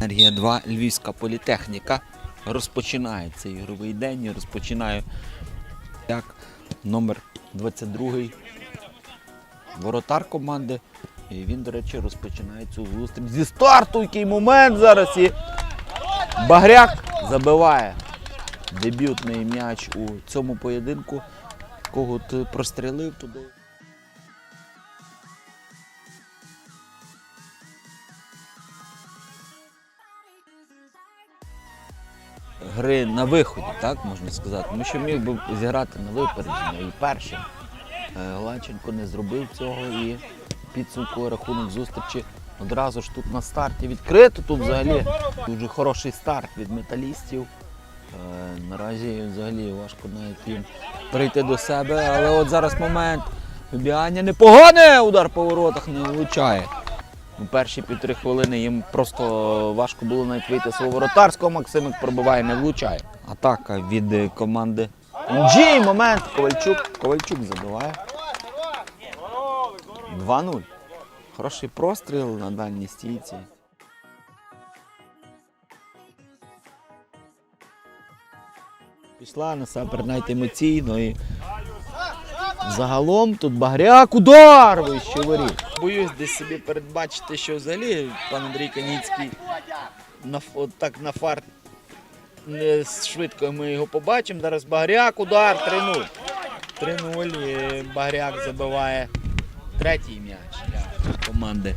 Енергія 2, Львівська політехніка. Розпочинає цей ігровий день. і Розпочинає як номер 22 воротар команди. І він, до речі, розпочинає цю зустріч зі старту. Який момент зараз і Багряк забиває дебютний м'яч у цьому поєдинку. Кого ти прострілив туди. Гри на виході, так можна сказати. Тому що міг би зіграти на випередження. І першим Е, Ланченко не зробив цього і підсумку рахунок зустрічі одразу ж тут на старті відкрито. Тут взагалі дуже хороший старт від металістів. Е, Наразі взагалі важко навіть їм прийти до себе, але от зараз момент вибігання непогане, удар по воротах не влучає. У перші півтори хвилини їм просто важко було навіть вийти свого воротарського. Максимик пробиває, не влучає. Атака від е, команди Джі. Момент. Ковальчук. Ковальчук забиває. 2-0. Хороший простріл на дальній стійці. Пішла насамперед навіть емоційно і загалом тут багряк удар вище воріт. Боюсь десь собі передбачити, що взагалі пан Андрій Каніцький на, от так на фарт не швидко ми його побачимо. Зараз Багряк, удар 3-0. 3-0. Багряк забиває третій м'яч для команди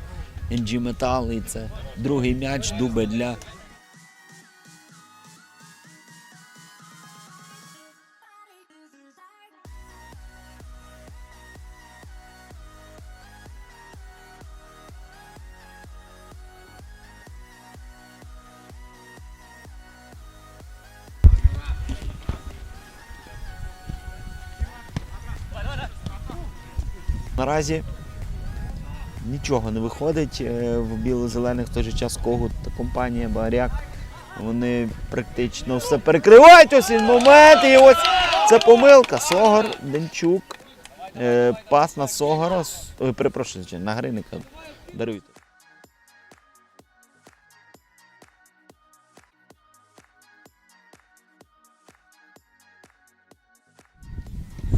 NG Metal. І це другий м'яч дубе для Наразі нічого не виходить е, в біло-зелених в той же час Когут та компанія Багряк. Вони практично все перекривають. Ось він момент. І ось це помилка. Согор, Денчук. Е, Пас на Согора. Ой, перепрошую, на Гриника. Даруйте.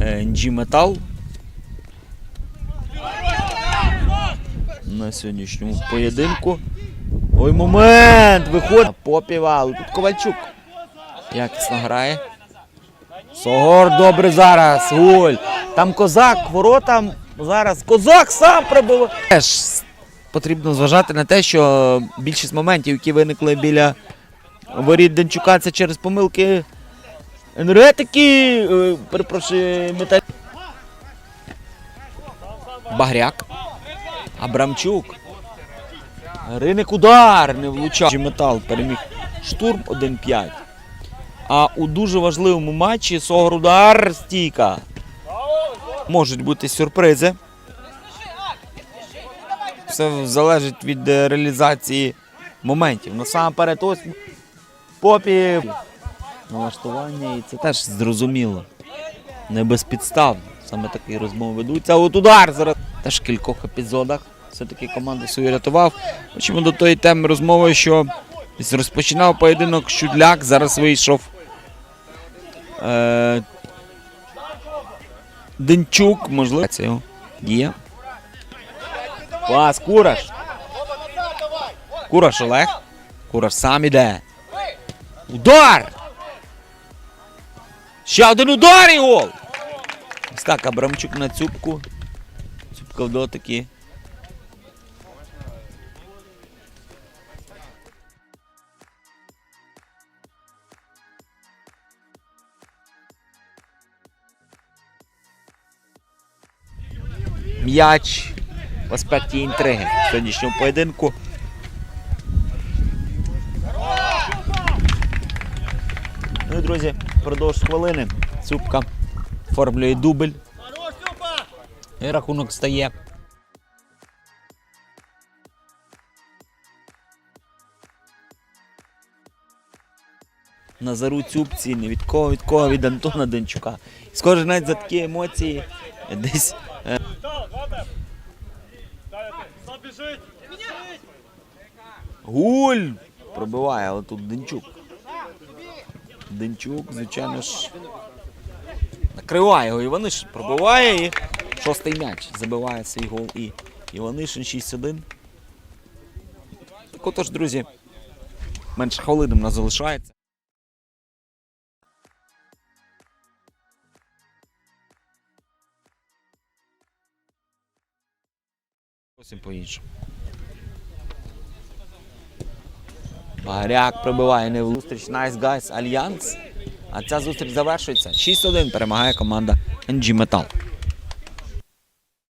NG Metal на сьогоднішньому поєдинку. Ой, момент! Виходить. Попіва, але тут Ковальчук. Якісно грає. Согор добре зараз. Гуль. Там козак, воротам. Зараз козак сам пробив. Теж потрібно зважати на те, що більшість моментів, які виникли біля воріт Денчука, це через помилки енергетики. е, Перепрошую, металь. Багряк. Абрамчук. Риник удар не влучав. Метал переміг штурм 1-5. А у дуже важливому матчі Согор удар стійка. Можуть бути сюрпризи. Все залежить від е, реалізації моментів. Насамперед, ось попів. Налаштування, і це теж зрозуміло. Не безпідставно. Саме такі розмови ведуться. От удар зараз теж в кількох епізодах. Все-таки команду свою рятував. Хочемо до тої теми розмови, що розпочинав поєдинок Щудляк, зараз вийшов. Е, Денчук, можливо. Це його Кураш. Кураш Олег. Кураш сам іде. Удар! Ще один удар і гол! Ось так, Абрамчук на цюбку. Цюбка в дотики. М'яч в аспекті інтриги в сьогоднішньому поєдинку. Ну і друзі, впродовж хвилини Цюбка оформлює дубль. І рахунок стає. Назару Цюбці, не від кого, від кого, від Антона Денчука. Схоже, навіть за такі емоції десь. е, Гуль! Пробиває, але тут Денчук. Денчук, звичайно ж. Накриває його Іванишин. Пробиває і шостий м'яч. Забиває свій гол і Іванишин 6-1. Так отож, друзі, менше хвилин у нас залишається. Зовсім по-іншому. Багаряк прибиває не в зустріч Nice Guys Альянс. А ця зустріч завершується. 6-1 перемагає команда NG Metal.